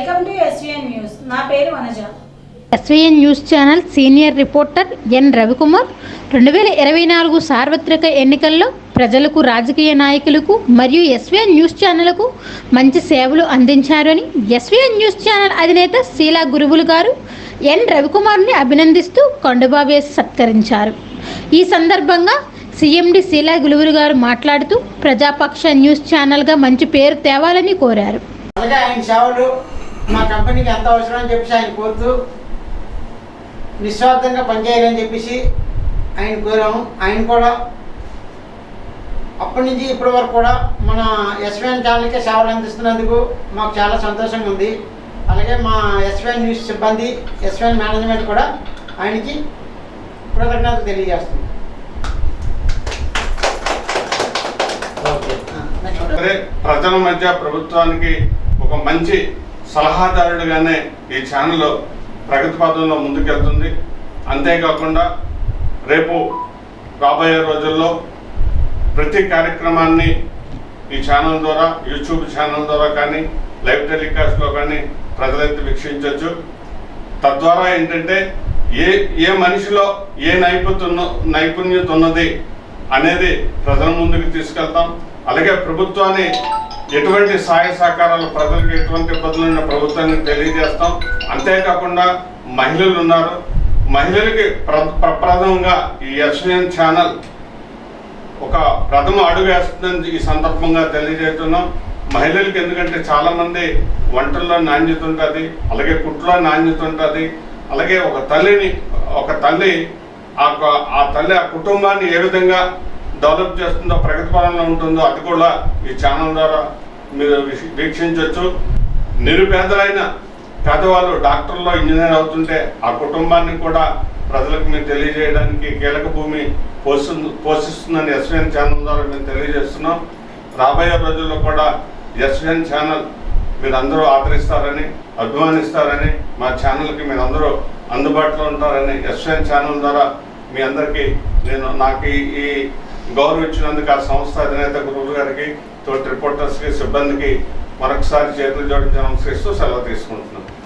Welcome to SVN news. నా పేరు Vanaja. SVN news channel senior reporter N Ravikumar. రెండు వేల ఇరవై నాలుగు సార్వత్రిక ఎన్నికల్లో ప్రజలకు రాజకీయ నాయకులకు మరియు ఎస్వీఎన్ న్యూస్ ఛానల్కు మంచి సేవలు అందించారని ఎస్వీఎన్ న్యూస్ ఛానల్ అధినేత శీలా గురువులు గారు ఎన్ రవికుమార్ని అభినందిస్తూ కొండబా వేసి సత్కరించారు. ఈ సందర్భంగా సీఎండి శీలా గురువులు గారు మాట్లాడుతూ ప్రజాపక్ష న్యూస్ ఛానల్గా మంచి పేరు తేవాలని కోరారు. అలాగే ఆయన సేవలు మా కంపెనీకి ఎంత అవసరం అని చెప్పేసి ఆయన కోరుతూ నిస్వార్థంగా పనిచేయాలని చెప్పేసి ఆయన కోరాము. ఆయన కూడా అప్పటి నుంచి ఇప్పటి వరకు కూడా మన ఎస్విఎన్ ఛానల్కే సేవలు అందిస్తున్నందుకు మాకు చాలా సంతోషంగా ఉంది. అలాగే మా ఎస్విఎన్ న్యూస్ సిబ్బంది ఎస్విఎన్ మేనేజ్మెంట్ కూడా ఆయనకి కృతజ్ఞతలు తెలియజేస్తుంది. ప్రజల మధ్య ప్రభుత్వానికి ఒక మంచి సలహాదారుడిగానే ఈ ఛానల్ ప్రగతి పదంలో ముందుకెళ్తుంది. అంతేకాకుండా రేపు రాబోయే రోజుల్లో ప్రతి కార్యక్రమాన్ని ఈ ఛానల్ ద్వారా యూట్యూబ్ ఛానల్ ద్వారా కానీ లైవ్ టెలికాస్ట్లో కానీ ప్రజలైతే వీక్షించవచ్చు తద్వారా ఏంటంటే ఏ ఏ మనిషిలో ఏ నైపుణ్యం నైపుణ్యత ఉన్నది అనేది ప్రజల ముందుకు తీసుకెళ్తాం. అలాగే ప్రభుత్వాన్ని ఎటువంటి సహాయ సహకారాలు ప్రజలకు ఎటువంటి ఇబ్బందులు ఉన్న ప్రభుత్వానికి తెలియజేస్తాం. అంతేకాకుండా మహిళలు ఉన్నారు. మహిళలకి ప్ర ప్రప్రథమంగా ఈ ఎస్ఎన్ ఛానల్ ఒక ప్రథమ అడుగు వేస్తుందని ఈ సందర్భంగా తెలియజేస్తున్నాం. మహిళలకి ఎందుకంటే చాలామంది వంటల్లో నాణ్యత ఉంటుంది అలాగే కుట్లో నాణ్యత ఉంటుంది అలాగే ఒక తల్లిని ఒక తల్లి ఆ ఆ తల్లి ఆ కుటుంబాన్ని ఏ విధంగా డెవలప్ చేస్తుందో ప్రగతి పాలనలో ఉంటుందో అది కూడా ఈ ఛానల్ ద్వారా మీరు వీక్షించవచ్చు నిరుపేదలైన పేదవాళ్ళు డాక్టర్లో ఇంజనీర్ అవుతుంటే ఆ కుటుంబాన్ని కూడా ప్రజలకు మేము తెలియజేయడానికి కీలక భూమి పోషి పోషిస్తుందని ఎస్విఎన్ ఛానల్ ద్వారా మేము తెలియజేస్తున్నాం. రాబోయే రోజుల్లో కూడా ఎస్విఎన్ ఛానల్ మీరు అందరూ ఆదరిస్తారని అభిమానిస్తారని మా ఛానల్కి మీరు అందరూ అందుబాటులో ఉంటారని ఎస్విఎన్ ఛానల్ ద్వారా మీ అందరికీ నేను నాకు ఈ- గౌరవించినందుకు ఆ సంస్థ అధినేత గురువు గారికి తోటి రిపోర్టర్స్కి సిబ్బందికి మరొకసారి చేతులు జోడించి నమస్కరిస్తూ సెలవు తీసుకుంటున్నాను